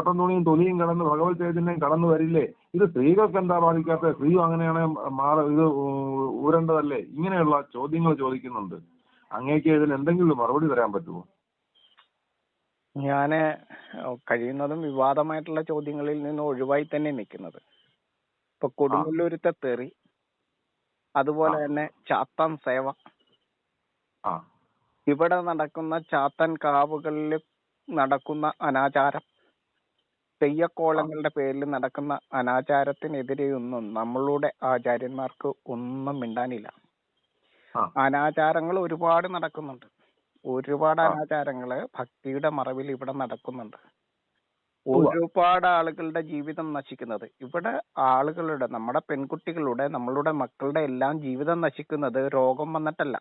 Cotton തുണിയും തൊലിയും കടന്ന് ഭഗവത് ചൈതന്യം കടന്നു വരില്ലേ? ഇത് സ്ത്രീകൾക്ക് എന്താ ബാധിക്കാത്ത? സ്ത്രീയും അങ്ങനെയാണ് മാറ ഇത് ഊരേണ്ടതല്ലേ ഇങ്ങനെയുള്ള ചോദ്യങ്ങൾ ചോദിക്കുന്നുണ്ട്. അങ്ങേക്ക് ഇതിന് എന്തെങ്കിലും മറുപടി തരാൻ പറ്റുമോ? ഞാൻ കഴിയുന്നതും വിവാദമായിട്ടുള്ള ചോദ്യങ്ങളിൽ നിന്ന് ഒഴിവായി തന്നെ നിൽക്കുന്നത്. ഇപ്പൊ കൊടുങ്ങല്ലൂരത്തെ തെറി അതുപോലെ തന്നെ ചാത്താൻ സേവ. ഇവിടെ നടക്കുന്ന ചാത്തൻ കാവുകളിൽ നടക്കുന്ന അനാചാരം. തെയ്യക്കോളങ്ങളുടെ പേരിൽ നടക്കുന്ന അനാചാരത്തിനെതിരെയൊന്നും നമ്മളുടെ ആചാര്യന്മാർക്ക് ഒന്നും മിണ്ടാനില്ല. അനാചാരങ്ങൾ ഒരുപാട് നടക്കുന്നുണ്ട്. ഒരുപാട്. അനാചാരങ്ങൾ ഭക്തിയുടെ മറവിൽ ഇവിടെ നടക്കുന്നുണ്ട്. ഒരുപാട് ആളുകളുടെ ജീവിതം നശിക്കുന്നത്. ഇവിടെ ആളുകളുടെ നമ്മുടെ പെൺകുട്ടികളുടെ നമ്മളുടെ മക്കളുടെ എല്ലാം ജീവിതം നശിക്കുന്നത് രോഗം വന്നിട്ടല്ല.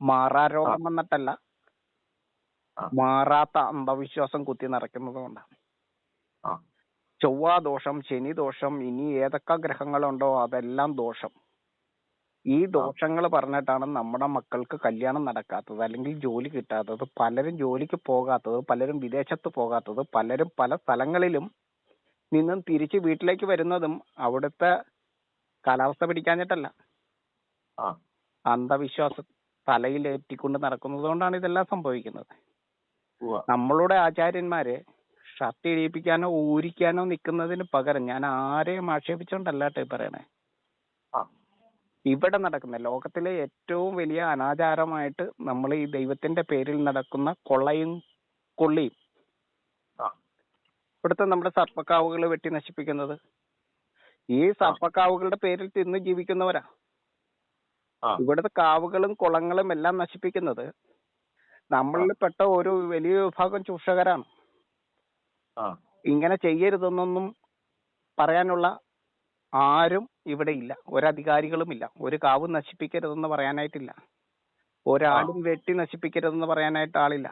മാറാ രോഗം വന്നിട്ടല്ല. മാറാത്ത അന്ധവിശ്വാസം കുത്തി നിറയ്ക്കുന്നത് കൊണ്ടാണ് ആ. ചൊവ്വ ദോഷം ശനി ദോഷം ഇനി ഏതൊക്കെ ഗ്രഹങ്ങളുണ്ടോ അതെല്ലാം ദോഷം. ഈ ദോഷങ്ങൾ പറഞ്ഞിട്ടാണ് നമ്മുടെ മക്കൾക്ക് കല്യാണം നടക്കാത്തത് അല്ലെങ്കിൽ ജോലി കിട്ടാത്തത് പലരും ജോലിക്ക് പോകാത്തത് പലരും വിദേശത്ത് പോകാത്തത് പലരും പല സ്ഥലങ്ങളിലും നിന്നും തിരിച്ച് വീട്ടിലേക്ക് വരുന്നതും അവിടുത്തെ കാലാവസ്ഥ പിടിക്കാഞ്ഞിട്ടല്ല. അന്ധവിശ്വാസം തലയിലേറ്റിക്കൊണ്ട് നടക്കുന്നത് കൊണ്ടാണ് ഇതെല്ലാം സംഭവിക്കുന്നത്. നമ്മളുടെ ആചാര്യന്മാര് ഷർട്ട് ഇടിയിപ്പിക്കാനോ ഊരിക്കാനോ നിൽക്കുന്നതിന് പകരം ഞാൻ ആരെയും ആക്ഷേപിച്ചോണ്ടല്ല ട്ടോ ഈ പറയണേ. ഇവിടെ നടക്കുന്ന ലോകത്തിലെ ഏറ്റവും വലിയ അനാചാരമായിട്ട് നമ്മൾ ഈ ദൈവത്തിന്റെ പേരിൽ നടക്കുന്ന കൊള്ളയും കൊള്ളിയും ഇവിടുത്തെ നമ്മുടെ സർപ്പക്കാവുകൾ വെട്ടി നശിപ്പിക്കുന്നത്. ഈ സർപ്പക്കാവുകളുടെ പേരിൽ തിന്ന് ജീവിക്കുന്നവരാ. ഇവിടുത്തെ കാവുകളും കുളങ്ങളും എല്ലാം നശിപ്പിക്കുന്നത് നമ്മളിൽ പെട്ട ഒരു വലിയ വിഭാഗം ചൂഷകരാണ്. ഇങ്ങനെ ചെയ്യരുതെന്നൊന്നും പറയാനുള്ള ആരും ഇവിടെ ഇല്ല. ഒരധികാരികളും ഇല്ല ഒരു കാവ് നശിപ്പിക്കരുതെന്ന് പറയാനായിട്ടില്ല. ഒരാളും വെട്ടി നശിപ്പിക്കരുതെന്ന് പറയാനായിട്ട് ആളില്ല.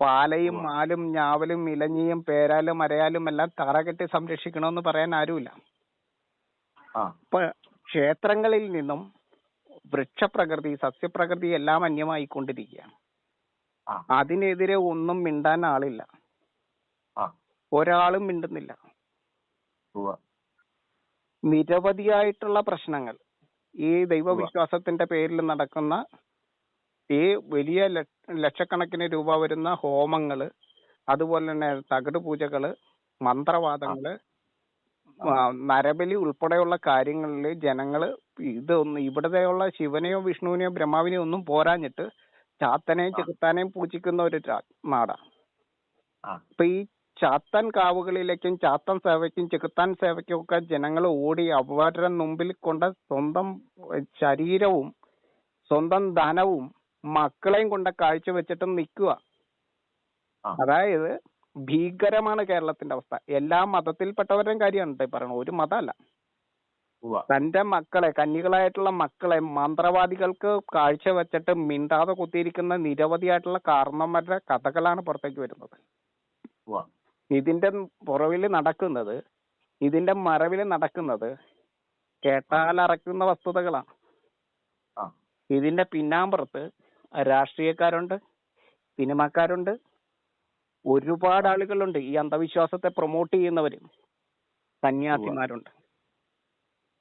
പാലയും മാലും ഞാവലും ഇലഞ്ഞിയും പേരാലും അരയാലും എല്ലാം തറകെട്ടി സംരക്ഷിക്കണമെന്ന് പറയാൻ ആരുമില്ല. ഇപ്പൊ ക്ഷേത്രങ്ങളിൽ നിന്നും വൃക്ഷപ്രകൃതി സസ്യപ്രകൃതി എല്ലാം അന്യമായിക്കൊണ്ടിരിക്കുകയാണ്. അതിനെതിരെ ഒന്നും മിണ്ടാൻ ആളില്ല. ഒരാളും മിണ്ടുന്നില്ല. നിരവധിയായിട്ടുള്ള പ്രശ്നങ്ങൾ. ഈ ദൈവവിശ്വാസത്തിന്റെ പേരിൽ നടക്കുന്ന ഈ വലിയ ലക്ഷക്കണക്കിന് രൂപ വരുന്ന ഹോമങ്ങൾ അതുപോലെ തന്നെ തകിട് പൂജകൾ മന്ത്രവാദങ്ങൾ നരബലി ഉൾപ്പെടെയുള്ള കാര്യങ്ങളിൽ ജനങ്ങൾ ഇതൊന്നും ഇവിടത്തെയുള്ള ശിവനെയോ വിഷ്ണുവിനെയോ ബ്രഹ്മാവിനെയോ ഒന്നും പോരാഞ്ഞിട്ട് ചാത്തനെയും. ചെകുത്താനെയും പൂജിക്കുന്ന ഒരു നാടാ. അപ്പൊ ഈ ചാത്തൻ കാവുകളിലേക്കും ചാത്തൻ സേവയ്ക്കും ചെകുത്താൻ സേവയ്ക്കും ഒക്കെ ജനങ്ങൾ ഓടി അവരുടെ മുമ്പിൽ കൊണ്ട സ്വന്തം ശരീരവും സ്വന്തം ധനവും മക്കളെയും കൊണ്ട് കാഴ്ചവെച്ചിട്ട് നിൽക്കുക. ആ. അതായത് ഭീകരമാണ് കേരളത്തിന്റെ അവസ്ഥ. എല്ലാ മതത്തിൽപ്പെട്ടവരുടെയും കാര്യമാണ് പറയണത് ഒരു മതമല്ല. തന്റെ മക്കളെ കന്യകളായിട്ടുള്ള മക്കളെ മന്ത്രവാദികൾക്ക് കാഴ്ചവെച്ചിട്ട് മിണ്ടാതെ കുത്തിയിരിക്കുന്ന നിരവധിയായിട്ടുള്ള കാരണന്മാരുടെ കഥകളാണ് പുറത്തേക്ക് വരുന്നത്. ഇതിന്റെ പുറവിൽ നടക്കുന്നത് ഇതിന്റെ മറവിൽ നടക്കുന്നത് കേട്ടാൽ അറക്കുന്ന വസ്തുതകളാണ്. ഇതിന്റെ പിന്നാമ്പുറത്ത് രാഷ്ട്രീയക്കാരുണ്ട് സിനിമാക്കാരുണ്ട് ഒരുപാട് ആളുകളുണ്ട് ഈ അന്ധവിശ്വാസത്തെ പ്രൊമോട്ട് ചെയ്യുന്നവര് സന്യാസിമാരുണ്ട്.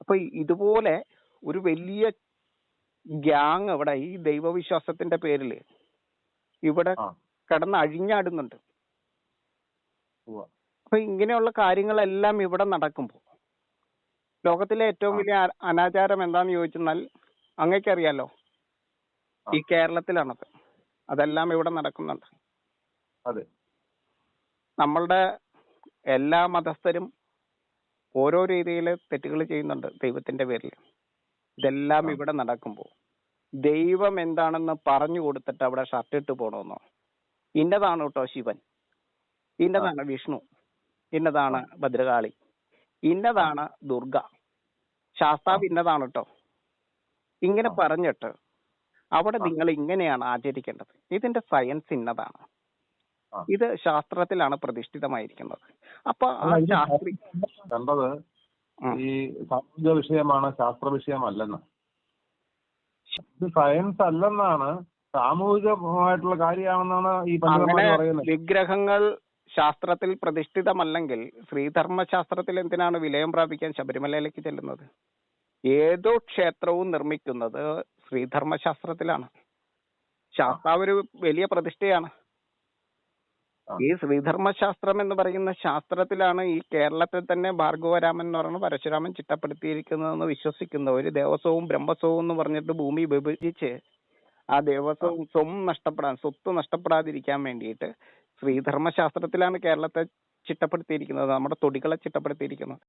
അപ്പൊ ഇതുപോലെ ഒരു വലിയ ഗ്യാങ് ഇവിടെ ഈ ദൈവവിശ്വാസത്തിന്റെ പേരിൽ ഇവിടെ കിടന്ന് അഴിഞ്ഞാടുന്നുണ്ട്. അപ്പൊ ഇങ്ങനെയുള്ള കാര്യങ്ങളെല്ലാം ഇവിടെ നടക്കുമ്പോൾ ലോകത്തിലെ ഏറ്റവും വലിയ അനാചാരം എന്താന്ന് ചോദിച്ചെന്നാൽ അങ്ങേക്കറിയാലോ? അറിയാലോ ഈ കേരളത്തിലാണത്. അതെല്ലാം ഇവിടെ നടക്കുന്നുണ്ട്. അതെ. നമ്മളുടെ എല്ലാ മതസ്ഥരും ഓരോ രീതിയിൽ തെറ്റുകൾ ചെയ്യുന്നുണ്ട് ദൈവത്തിന്റെ പേരിൽ ഇതെല്ലാം. ഇവിടെ നടക്കുമ്പോൾ ദൈവം എന്താണെന്ന് പറഞ്ഞു കൊടുത്തിട്ട് അവിടെ ഷർട്ട് ഇട്ട് പോണമെന്നോ ഇന്നതാണ് കേട്ടോ ശിവൻ? ഇന്നതാണ് വിഷ്ണു ഇന്നതാണ് ഭദ്രകാളി ഇന്നതാണ് ദുർഗ. ശാസ്താവ് ഇന്നതാണ് കേട്ടോ ഇങ്ങനെ പറഞ്ഞിട്ട് അവിടെ നിങ്ങൾ ഇങ്ങനെയാണ് ആചരിക്കേണ്ടത്. ഇതിന്റെ സയൻസ് ഇന്നതാണ്. ഇത് ശാസ്ത്രത്തിലാണ് പ്രതിഷ്ഠിതമായിരിക്കുന്നത്. അപ്പൊ ആ കണ്ടത് ഈ സാമൂഹിക വിഷയമാണ് ശാസ്ത്ര വിഷയമല്ലെന്ന്. ഇത് സയൻസ് അല്ലെന്നാണ് സാമൂഹികമായിട്ടുള്ള കാര്യമാണെന്നാണ് ഈ പണ്ഡിതന്മാർ പറയുന്നത്. വിഗ്രഹങ്ങൾ ശാസ്ത്രത്തിൽ പ്രതിഷ്ഠിതമല്ലെങ്കിൽ ശ്രീധർമ്മ ശാസ്ത്രത്തിൽ എന്തിനാണ് വിലയം പ്രാപിക്കാൻ ശബരിമലയിലേക്ക് ചെല്ലുന്നത്? ഏതോ ക്ഷേത്രവും നിർമ്മിക്കുന്നത് ശ്രീധർമ്മ ശാസ്ത്രത്തിലാണ് ശാസ്താവ് ഒരു വലിയ പ്രതിഷ്ഠയാണ്. ഈ ശ്രീധർമ്മ ശാസ്ത്രം എന്ന് പറയുന്ന ശാസ്ത്രത്തിലാണ് ഈ കേരളത്തിൽ തന്നെ ഭാർഗവരാമൻ എന്ന് പറയുന്ന പരശുരാമൻ ചിട്ടപ്പെടുത്തിയിരിക്കുന്നതെന്ന് വിശ്വസിക്കുന്ന ഒരു ദേവസ്വവും ബ്രഹ്മസ്വവും എന്ന് പറഞ്ഞിട്ട് ഭൂമി വിഭജിച്ച് ആ ദേവസ്വം സ്വം നഷ്ടപ്പെടാൻ സ്വത്ത് നഷ്ടപ്പെടാതിരിക്കാൻ വേണ്ടിയിട്ട് ശ്രീധർമ്മ ശാസ്ത്രത്തിലാണ് കേരളത്തെ ചിട്ടപ്പെടുത്തിയിരിക്കുന്നത്. നമ്മുടെ തൊടികളെ ചിട്ടപ്പെടുത്തിയിരിക്കുന്നത്.